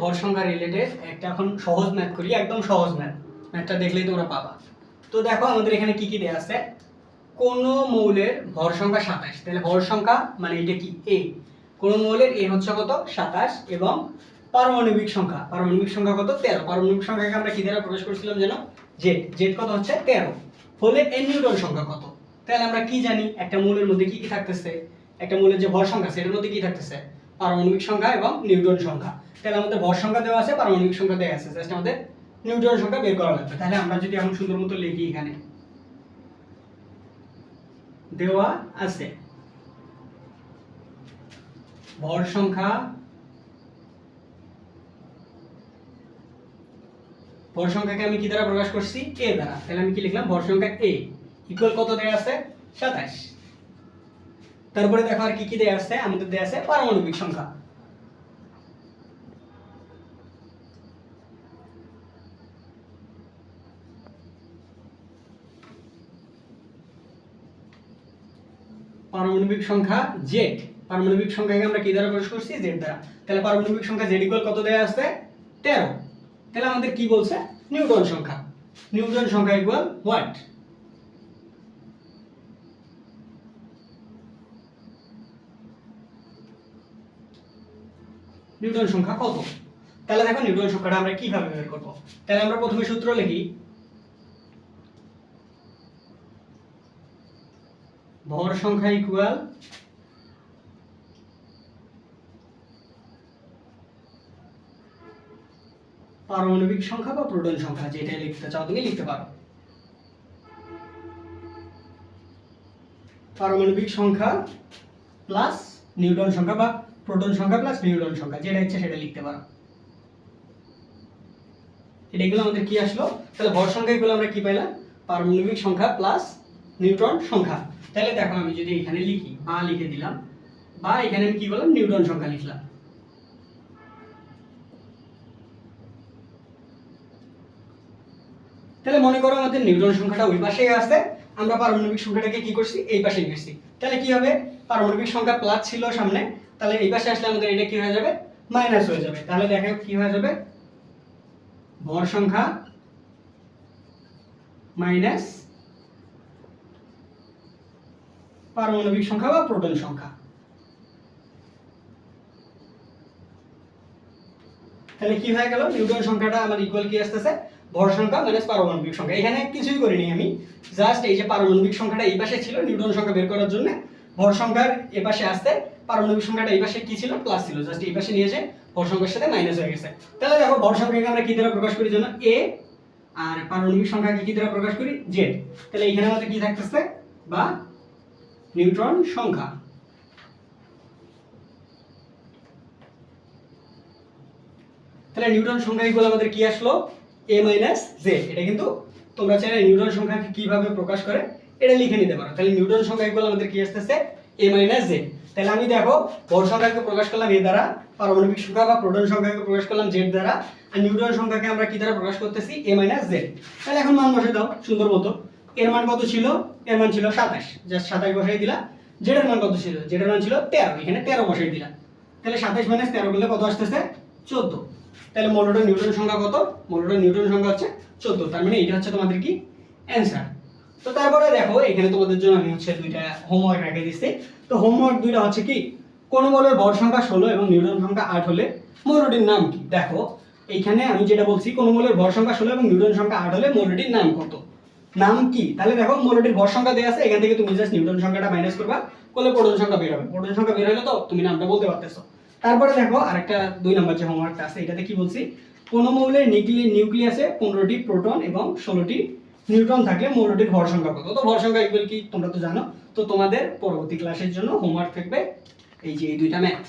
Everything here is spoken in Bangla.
ভর সংখ্যা রিলেটেড একটা এখন সহজ ম্যাথ করি, একদম সহজ ম্যাথ ম্যাথটা দেখলেই তোমরা পাবা। তো দেখো আমাদের এখানে কি কি দেওয়া আছে? কোন মৌলের ভর সংখ্যা সাতাশ। তাহলে ভর সংখ্যা মানে এটা কি? এ কোন মৌলের এ হচ্ছে কত? সাতাশ এবং পারমাণবিক সংখ্যা। পারমাণবিক সংখ্যা কত? তেরো। পারমাণবিক সংখ্যাকে আমরা কি দ্বারা প্রকাশ করছিলাম যেন? জেড জেড কত হচ্ছে? তেরো। হলে এর নিউটন সংখ্যা কত? তাহলে আমরা কি জানি? একটা মৌলের মধ্যে কি কি থাকতেছে? একটা মৌলের যে ভর সংখ্যা সেটার মধ্যে কি থাকতেছে? পারমাণবিক সংখ্যা এবং নিউটন সংখ্যা। তাহলে আমাদের ভর সংখ্যা দেওয়া আছে, পারমাণবিক সংখ্যা দেওয়া আছে। জাস্ট আমাদের নিউটন সংখ্যা বের করা লাগবে। তাহলে আমরা যদি এখন সুন্দর মতো লিখি এখানে। দেওয়া আছে। ভর সংখ্যা ভর সংখ্যাকে আমি কি দ্বারা প্রকাশ করছি? এ দ্বারা। তাহলে আমি কি লিখলাম? ভর সংখ্যা এ ইকুয়াল কত দেয়া আছে? সাতাশ। তারপরে দেখো আর কি কি দেয়া আছে? আমাদের দেয়া আছে পারমাণবিক সংখ্যা। পারমাণবিক সংখ্যা জেড পারমাণবিক সংখ্যাকে আমরা কি দ্বারা প্রকাশ করছি? জেড দ্বারা। তাহলে পারমাণবিক সংখ্যা জেড ইকুয়াল কত দেয়া আছে? তেরো। তাহলে আমাদের কি বলছে? নিউটন সংখ্যা। নিউটন সংখ্যা ইকুয়াল হোয়াট নিউটন সংখ্যা কত? তাহলে দেখো নিউটন সংখ্যাটা আমরা কীভাবে বের করব? তাহলে আমরা প্রথমে সূত্র লিখি। ভর সংখ্যা ইকুয়াল পারমাণবিক সংখ্যা বা প্রোটন সংখ্যা যেটা লিখতে চাও তুমি লিখতে পারো। পারমাণবিক সংখ্যা প্লাস নিউটন সংখ্যা বা প্রোটন সংখ্যা প্লাস নিউটন সংখ্যা, যেটা ইচ্ছে সেটা লিখতে পারো। এটা এগুলো আমাদের কি আসলো? তাহলে ভর সংখ্যা এগুলো আমরা কি পাইলাম? পারমাণবিক সংখ্যা প্লাস নিউটন সংখ্যা। তাহলে দেখো আমি যদি এখানে লিখি, বা লিখে দিলাম, বা এখানে আমি কি বললাম নিউট্রন সংখ্যা লিখলাম। তাহলে মনে করো আমাদের নিউটন সংখ্যাটা ওই পাশেই আছে। আমরা পারমাণবিক সংখ্যাটাকে কি করছি? এই পাশে নিয়ে এসেছি তাহলে কি হবে? পারমাণবিক সংখ্যা প্লাস ছিল সামনে, তাহলে এই পাশে আসলে আমাদের এটা কি হয়ে যাবে? মাইনাস হয়ে যাবে। তাহলে দেখো কি হয়ে যাবে? ভর সংখ্যা মাইনাস পারমাণবিক সংখ্যা বা প্রোটন সংখ্যা। তাহলে কি হয়ে গেল? নিউটন সংখ্যাটা আমার ইকুয়াল কি আসতেছে? ভর সংখ্যা মাইনাস পারমাণবিক সংখ্যা। এখানে কিছুই করিনি আমি। জাস্ট এই যে পারমাণবিক সংখ্যাটা এই পাশে ছিল নিউটন সংখ্যা বের করার জন্য। ভর সংখ্যার এ পাশে আসতে পারমাণবিক সংখ্যাটা এই পাশে কি ছিল? প্লাস ছিল। জাস্ট এই পাশে নিয়ে এসে ভর সংখ্যার সাথে মাইনাস হয়ে গেছে। তাহলে দেখো ভর সংখ্যাকে আমরা কি দ্বারা প্রকাশ করি জন্য এ আর পারমাণবিক সংখ্যাকে কি দ্বারা প্রকাশ করি? জেড তাহলে এখানে আমাদের কি থাকতেছে? বা নিউট্রন সংখ্যা। তাহলে নিউটন সংখ্যা ইকুয়াল আমাদের কি আসলো? এ মাইনাস জে এটা কিন্তু তোমরা চাইলে নিউটন সংখ্যাকে কীভাবে প্রকাশ করে, এটা লিখে নিতে পারো। তাহলে নিউটন সংখ্যা ইকুয়াল আমাদের কি আসতেছে? এ মাইনাস জে তাহলে আমি দেখো ভর সংখ্যাকে প্রকাশ করলাম এ দ্বারা, পারমাণবিক সংখ্যা বা প্রোটন সংখ্যাকে প্রকাশ করলাম জেড দ্বারা, আর নিউটন সংখ্যাকে আমরা কি দ্বারা প্রকাশ করতেছি? এ মাইনাস জেড তাহলে এখন মান বসে দাও, সুন্দর মতো। এর মান কত ছিল? এর মান ছিল সাতাশ। জাস্ট সাতাশ বসাই দিলা জেডের মান কত ছিল? জেডের মান ছিল তেরো। এখানে তেরো বসাই দিলা তাহলে সাতাশ মাইনাস তেরো করলে কত আসতেছে? চোদ্দ। তাহলে মোলোটোর নিউটন সংখ্যা কত? মোলোটোর নিউটন সংখ্যা হচ্ছে চোদ্দ। তার মানে এটা হচ্ছে তোমাদের কি? অ্যান্সার তো তারপরে দেখো, এখানে তোমাদের জন্য আমি হচ্ছে দুইটা হোমওয়ার্ক রেখে দিচ্ছি। তো হোমওয়ার্ক দুইটা হচ্ছে কি? কোন মৌলের ভর সংখ্যা ষোলো এবং নিউটন সংখ্যা আট হলে মৌলটির নাম কি? দেখো, এইখানে আমি যেটা বলছি, কোন মৌলের ভর সংখ্যা ষোলো এবং নিউটন সংখ্যা আট হলে মৌলটির নাম কত? নাম কি? তাহলে দেখো, মৌলটির ভর সংখ্যা দেওয়া আছে, এখান থেকে তুমি জাস্ট নিউটন সংখ্যাটা মাইনাস করবা, করলে প্রোটন সংখ্যা বের হবে। প্রোটন সংখ্যা বের হলে তো তুমি নামটা বলতে পারতেছো। তারপরে দেখো আরেকটা দুই নাম্বার যে হোমওয়ার্কটা আছে, এটাতে কি বলছি? কোনো মৌলের নিউক্লি নিউক্লিয়াসে পনেরোটি প্রোটন এবং ষোলোটি নিউট্রন থাকলে মৌলটির ভর সংখ্যা কত? তো ভর সংখ্যা ইকুয়াল কি? তোমরা তো জানো। তো তোমাদের পরবর্তী ক্লাসের জন্য হোমওয়ার্ক থাকবে এই যে এই দুইটা ম্যাথ